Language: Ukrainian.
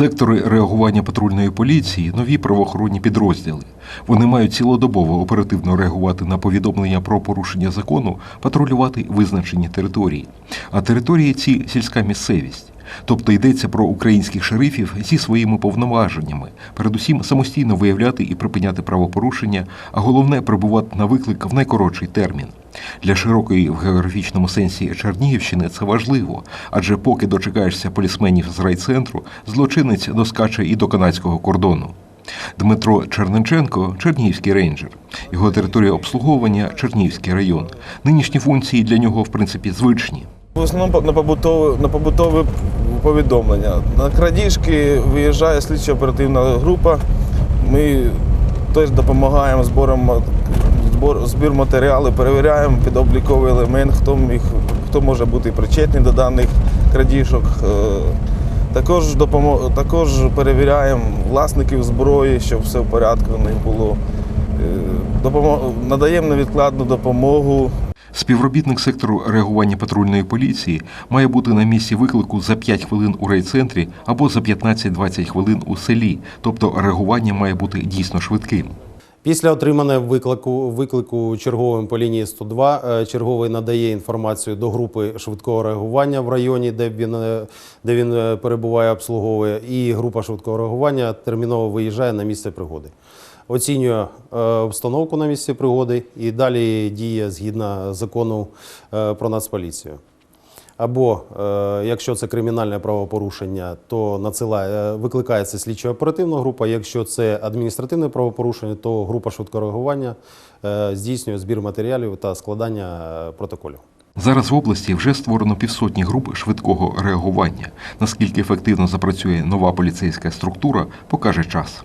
Сектори реагування патрульної поліції нові правоохоронні підрозділи. Вони мають цілодобово оперативно реагувати на повідомлення про порушення закону, патрулювати визначені території. А території ці сільська місцевість. Тобто йдеться про українських шерифів зі своїми повноваженнями, передусім самостійно виявляти і припиняти правопорушення, а головне прибувати на виклик в найкоротший термін. Для широкої в географічному сенсі Чернігівщини це важливо, адже поки дочекаєшся полісменів з райцентру, злочинець доскаче і до канадського кордону. Дмитро Черненченко Чернігівський рейнджер. Його територія обслуговування Чернігівський район. Нинішні функції для нього в принципі звичні. В основному на побутове, на побутове повідомлення. На крадіжки виїжджає слідчо-оперативна група. Ми теж допомагаємо збором збор, збір матеріалу, перевіряємо підобліковий елемент, хто, міг, хто може бути причетний до даних крадіжок. Е, Також, допомо- також перевіряємо власників зброї, щоб все в порядку в них було. Е, допомо- Надаємо невідкладну допомогу Співробітник сектору реагування патрульної поліції має бути на місці виклику за 5 хвилин у райцентрі або за 15-20 хвилин у селі, тобто реагування має бути дійсно швидким. Після отримання виклику, виклику черговим по лінії 102 е, черговий надає інформацію до групи швидкого реагування в районі, де він, е, де він е, перебуває, обслуговує, і група швидкого реагування терміново виїжджає на місце пригоди. Оцінює обстановку на місці пригоди і далі діє згідно закону про нацполіцію. Або е, якщо це кримінальне правопорушення, то надсилає, е, викликається слідчо-оперативна група. Якщо це адміністративне правопорушення, то група швидкого реагування е, здійснює збір матеріалів та складання протоколів. Зараз в області вже створено півсотні груп швидкого реагування. Наскільки ефективно запрацює нова поліцейська структура, покаже час.